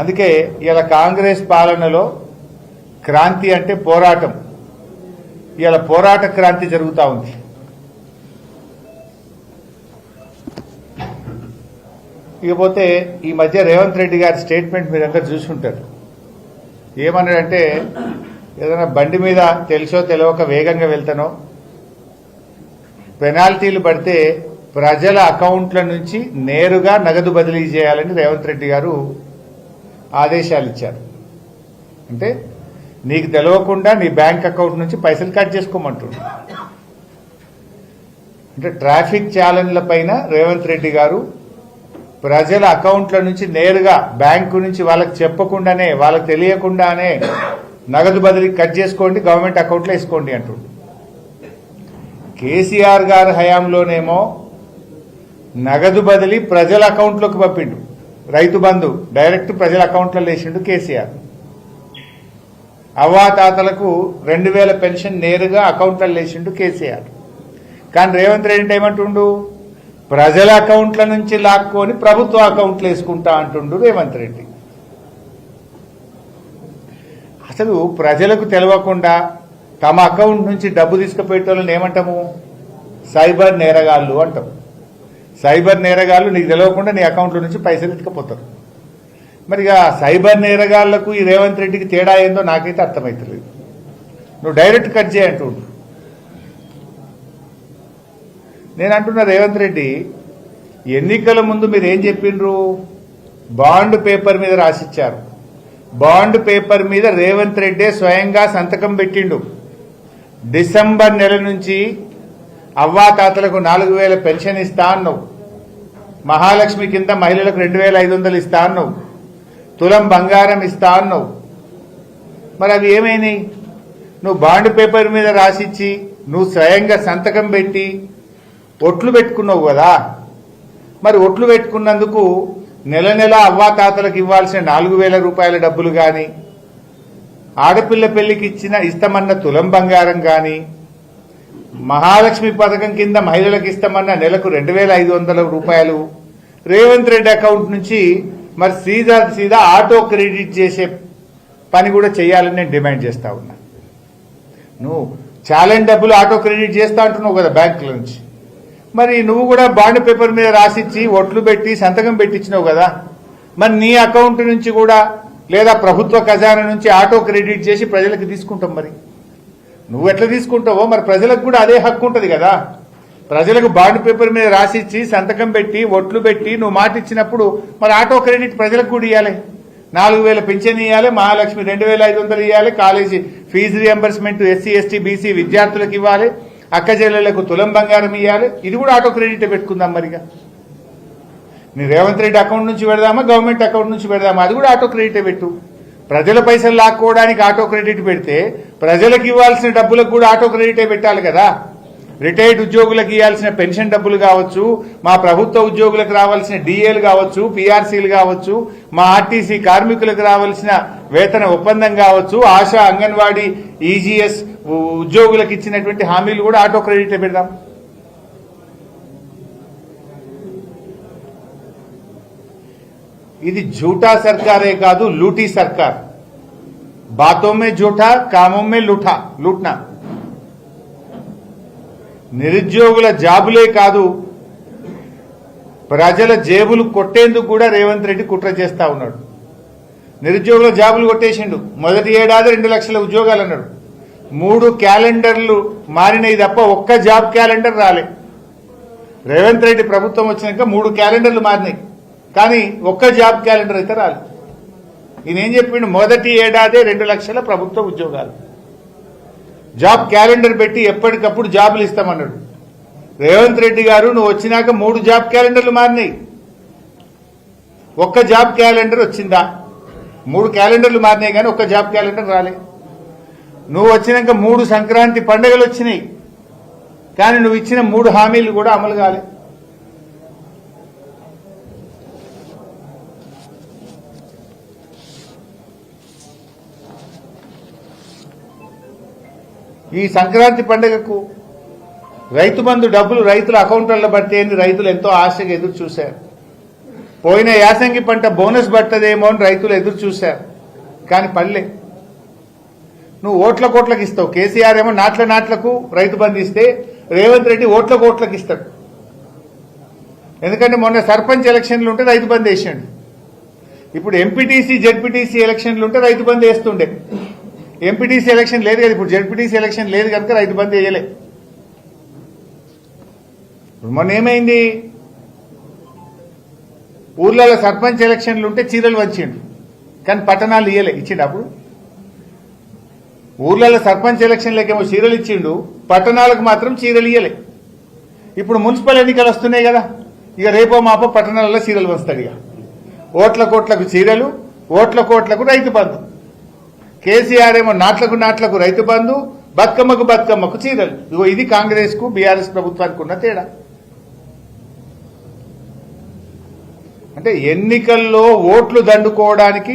అందుకే ఇలా కాంగ్రెస్ పాలనలో క్రాంతి అంటే పోరాటం. ఇలా పోరాట క్రాంతి జరుగుతూ ఉంది. ఇకపోతే ఈ మధ్య రేవంత్ రెడ్డి గారి స్టేట్మెంట్ మీరందరూ చూసుంటారు. ఏమన్నాడంటే ఏదైనా బండి మీద తెలుసో తెలియక వేగంగా వెళ్తానో పెనాల్టీలు పడితే ప్రజల అకౌంట్ల నుంచి నేరుగా నగదు బదిలీ చేయాలని రేవంత్ రెడ్డి గారు ఆదేశాలు ఇచ్చారు. అంటే నీకు తెలియకుండా నీ బ్యాంక్ అకౌంట్ నుంచి పైసలు కట్ చేసుకోమంటుండ్రు అంటే ట్రాఫిక్ ఛాలెంజ్ల పైన రేవంత్ రెడ్డి గారు ప్రజల అకౌంట్ల నుంచి నేరుగా బ్యాంకు నుంచి వాళ్ళకి చెప్పకుండానే వాళ్ళకి తెలియకుండానే నగదు బదిలీ కట్ చేసుకోండి గవర్నమెంట్ అకౌంట్లో వేసుకోండి అంటుండ్రు కేసీఆర్ గారి హయాంలోనేమో నగదు బదిలీ ప్రజల అకౌంట్లోకి పంపిండు. రైతు బంధు డైరెక్ట్ ప్రజల అకౌంట్లో వేసిండు కేసీఆర్. అవ్వాతాతలకు రెండు వేల పెన్షన్ నేరుగా అకౌంట్లో వేసిండు కేసీఆర్. కానీ రేవంత్ రెడ్డి ఏమంటుండు? ప్రజల అకౌంట్ల నుంచి లాక్కొని ప్రభుత్వ అకౌంట్లు వేసుకుంటా అంటుండు రేవంత్ రెడ్డి. అసలు ప్రజలకు తెలియకుండా తమ అకౌంట్ నుంచి డబ్బు తీసుకుపోయేటోళ్ళని ఏమంటాము? సైబర్ నేరగాళ్ళు అంటాము సైబర్ నేరగాళ్ళు నీకు తెలియకుండా నీ అకౌంట్లో నుంచి పైసలు ఎత్తుకపోతారు మరి ఇక సైబర్ నేరగాళ్ళకు ఈ రేవంత్ రెడ్డికి తేడా ఏందో నాకైతే అర్థమవుతలేదు నువ్వు డైరెక్ట్ కట్ చేయంటుండు నేను అంటున్నా రేవంత్ రెడ్డి ఎన్నికల ముందు మీరు ఏం చెప్పిండ్రు? బాండ్ పేపర్ మీద రాసిచ్చారు. బాండ్ పేపర్ మీద రేవంత్ రెడ్డి స్వయంగా సంతకం పెట్టిండు. డిసెంబర్ నెల నుంచి అవ్వాతాతలకు నాలుగు వేల పెన్షన్ ఇస్తా అన్నావు. మహాలక్ష్మి కింద మహిళలకు రెండు వేల ఐదు వందలు ఇస్తా అన్నావు. తులం బంగారం ఇస్తా అన్నావు. మరి అవి ఏమైనాయి నువ్వు బాండ్ పేపర్ మీద రాసిచ్చి నువ్వు స్వయంగా సంతకం పెట్టి ఒట్లు పెట్టుకున్నావు కదా. మరి ఒట్లు పెట్టుకున్నందుకు నెల నెల అవ్వాతాతలకు ఇవ్వాల్సిన నాలుగు వేల రూపాయల డబ్బులు కానీ ఆడపిల్ల పెళ్ళికి ఇచ్చిన ఇస్తామన్న తులం బంగారం కానీ మహాలక్ష్మి పథకం కింద మహిళలకు ఇస్తామన్న నెలకు రెండు వేల ఐదు వందల రూపాయలు. రేవంత్ రెడ్డి అకౌంట్ నుంచి మరి సీదా సీదా ఆటో క్రెడిట్ చేసే పని కూడా చేయాలని నేను డిమాండ్ చేస్తా ఉన్నా. నువ్వు ఛాలెంజ్ డబ్బులు ఆటో క్రెడిట్ చేస్తా అంటున్నావు కదా బ్యాంకుల నుంచి. మరి నువ్వు కూడా బాండ్ పేపర్ మీద రాసిచ్చి ఒట్లు పెట్టి సంతకం పెట్టించినావు కదా. మరి నీ అకౌంట్ నుంచి కూడా లేదా ప్రభుత్వ ఖజానా నుంచి ఆటో క్రెడిట్ చేసి ప్రజలకు తీసుకుంటాం మరి. నువ్వు ఎట్లా తీసుకుంటావో? మరి ప్రజలకు కూడా అదే హక్కు ఉంటుంది కదా. ప్రజలకు బాండ్ పేపర్ మీద రాసిచ్చి సంతకం పెట్టి ఒట్లు పెట్టి నువ్వు మాట ఇచ్చినప్పుడు మరి ఆటో క్రెడిట్ ప్రజలకు కూడా ఇవ్వాలి నాలుగు వేల పింఛన్ ఇవ్వాలి మహాలక్ష్మి రెండు వేల ఐదు వందలు ఇవ్వాలి college fee reimbursement SC ST BC విద్యార్థులకు ఇవ్వాలి అక్కచెల్లెళ్ళకు తులం బంగారం ఇవ్వాలి ఇది కూడా ఆటో క్రెడిట్ పెట్టుకుందాం మరిగా నీ రేవంత్ రెడ్డి అకౌంట్ నుంచి పెడదామా గవర్నమెంట్ అకౌంట్ నుంచి పెడదామా? అది కూడా ఆటో క్రెడిట్ పెట్టు. ప్రజల పైసలు లాక్కోవడానికి ఆటో క్రెడిట్ పెడితే ప్రజలకు ఇవ్వాల్సిన డబ్బులకు కూడా ఆటో క్రెడిటే పెట్టాలి కదా. రిటైర్డ్ ఉద్యోగులకు ఇవ్వాల్సిన పెన్షన్ డబ్బులు కావచ్చు మా ప్రభుత్వ ఉద్యోగులకు రావాల్సిన డిఏలు కావచ్చు పిఆర్సీలు కావచ్చు మా ఆర్టీసీ కార్మికులకు రావాల్సిన వేతన ఒప్పందం కావచ్చు ఆశా అంగన్వాడీ ఈజీఎస్ ఉద్యోగులకు ఇచ్చినటువంటి హామీలు కూడా ఆటో క్రెడిట్ పెడదాం. ఇది झूठा సర్కారే కాదు లూటీ సర్కార్. బాతో మే జూఠా కామోమే లూఠా లూట్నా. నిరుద్యోగుల జాబులే కాదు ప్రజల జేబులు కొట్టేందుకు కూడా రేవంత్ రెడ్డి కుట్ర చేస్తా ఉన్నాడు. నిరుద్యోగుల జాబులు కొట్టేసిండు. మొదటి ఏడాది రెండు లక్షల ఉద్యోగాలు అన్నాడు. మూడు క్యాలెండర్లు మారినాయి తప్ప ఒక్క జాబ్ క్యాలెండర్ రాలే. రేవంత్ రెడ్డి ప్రభుత్వం వచ్చినాక మూడు క్యాలెండర్లు మారినాయి. కానీ ఒక్క జాబ్ క్యాలెండర్ అయితే రాలేదు ఈయన ఏం చెప్పిండు? మొదటి ఏడాదే రెండు లక్షల ప్రభుత్వ ఉద్యోగాలు. జాబ్ క్యాలెండర్ పెట్టి ఎప్పటికప్పుడు జాబులు ఇస్తామన్నాడు. రేవంత్ రెడ్డి గారు నువ్వు వచ్చినాక మూడు జాబ్ క్యాలెండర్లు మారినాయి. ఒక్క జాబ్ క్యాలెండర్ వచ్చిందా? మూడు క్యాలెండర్లు మారినాయి కానీ ఒక్క జాబ్ క్యాలెండర్ రాలే. నువ్వు వచ్చినాక మూడు సంక్రాంతి పండుగలు వచ్చినాయి. కానీ నువ్వు ఇచ్చిన మూడు హామీలు కూడా అమలు కాలే. ఈ సంక్రాంతి పండుగకు రైతు బంధు డబ్బులు రైతుల అకౌంట్లలో పడితే అని రైతులు ఎంతో ఆశగా ఎదురు చూశారు. పోయిన యాసంగి పంట బోనస్ పట్టదేమో అని రైతులు ఎదురు చూశారు. కానీ పల్లె నువ్వు ఓట్ల కోట్లకు ఇస్తావు. కేసీఆర్ ఏమో నాట్ల నాట్లకు రైతు బంధు ఇస్తే రేవంత్ రెడ్డి ఓట్ల కోట్లకు ఇస్తాడు. ఎందుకంటే మొన్న సర్పంచ్ ఎలక్షన్లు ఉంటే రైతు బంద్ వేసాడు. ఇప్పుడు ఎంపీటీసీ జెడ్పీటీసీ ఎలక్షన్లు ఉంటే రైతు బంద్ వేస్తుండే. ఎంపీటీసీ ఎలక్షన్ లేదు కదా ఇప్పుడు. జడ్పీటీసీ ఎలక్షన్ లేదు కనుక రైతు బంద్ చేయలే మొన్న ఏమైంది? ఊర్లలో సర్పంచ్ ఎలక్షన్లు ఉంటే చీరలు వంచిండు కానీ పట్టణాలు ఇయ్యలే. ఇచ్చిండు అప్పుడు? ఊర్లలో సర్పంచ్ ఎలక్షన్లకేమో చీరలు ఇచ్చిండు. పట్టణాలకు మాత్రం చీరలు ఇయ్యలే. ఇప్పుడు మున్సిపల్ ఎన్నికలు వస్తున్నాయి కదా. ఇక రేపో మాపో పట్టణాలలో చీరలు వస్తాడు ఇక. ఓట్ల కోట్లకు చీరలు ఓట్ల కోట్లకు రైతు బంధు. కేసీఆర్ ఏమో నాట్లకు నాట్లకు రైతు బంధు బతుకమ్మకు బతుకమ్మకు చీరలు. ఇగో ఇది కాంగ్రెస్కు బీఆర్ఎస్ ప్రభుత్వానికి ఉన్న తేడా. అంటే ఎన్నికల్లో ఓట్లు దండుకోవడానికి